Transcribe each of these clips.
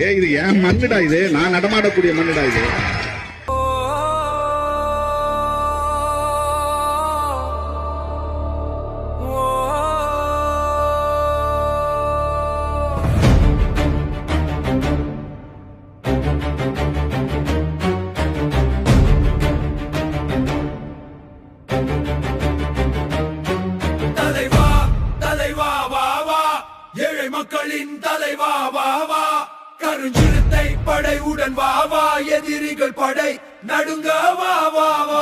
ஏ இது என் மண்ணுடா இது? நான் நடமாடக்கூடிய மண்ணுடா இது? தலைவா தலைவா வா வா. ஏழை மக்களின் தலைவா வா வா. கருஞ்சிறுத்தை படையுடன் வா வா எதிரிகள் படை. நடுங்க வா வா வா.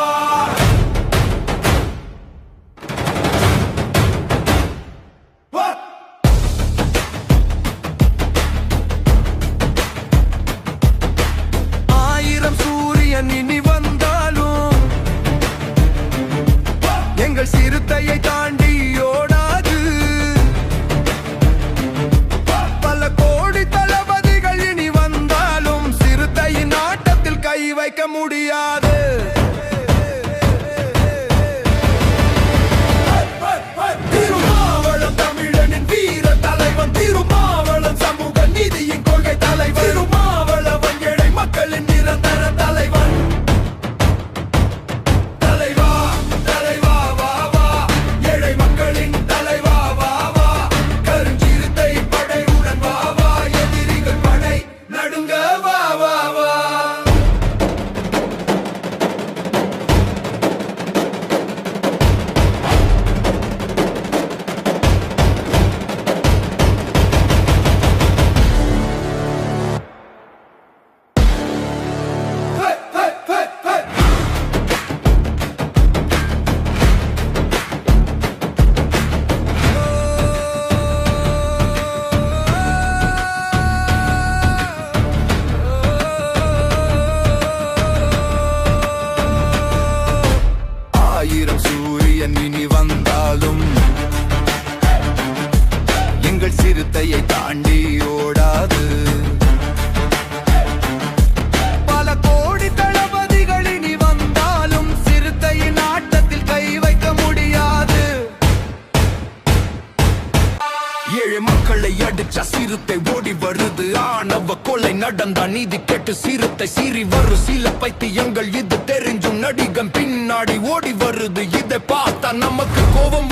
ஆட்டத்தில் வைக்க முடியாது. சிறுத்தையை தாண்டி ஓடாது. பல கோடி தளபதிகள் இனி வந்தாலும் சிறுத்தையின் ஆட்டத்தில் கை வைக்க முடியாது. ஏழை மக்களை அடிச்ச சிறுத்தை ஓடி வருது. ஆணவ கொலை நடந்தா நீதி கேட்டு சிறுத்தை சீறி வரும். சில பைத்தியங்கள் இது தெரிஞ்சும் நடிகம் பின்னாடி ஓடி வருது. இதை பார்த்தா நமக்கு கோபம்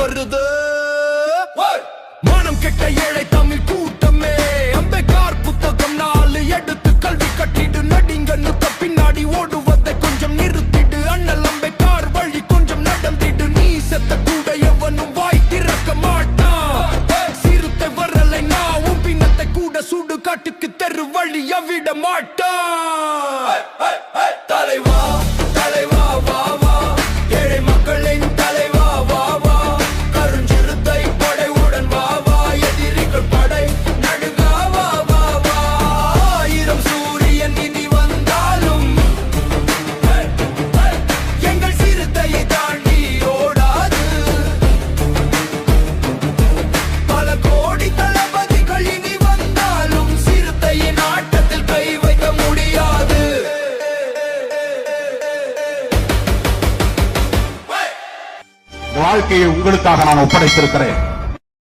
செத்த கூட எவனும் வாய் திறக்க மாட்டான். சிறுத்தை வரலை நான் உன் பின்னத்தை கூட சுடு காட்டுக்கு தெரு வழிய விட மாட்டான். தலைவா தலைவா. வாழ்க்கையை உங்களுக்காக நான் ஒப்படைத்திருக்கிறேன்.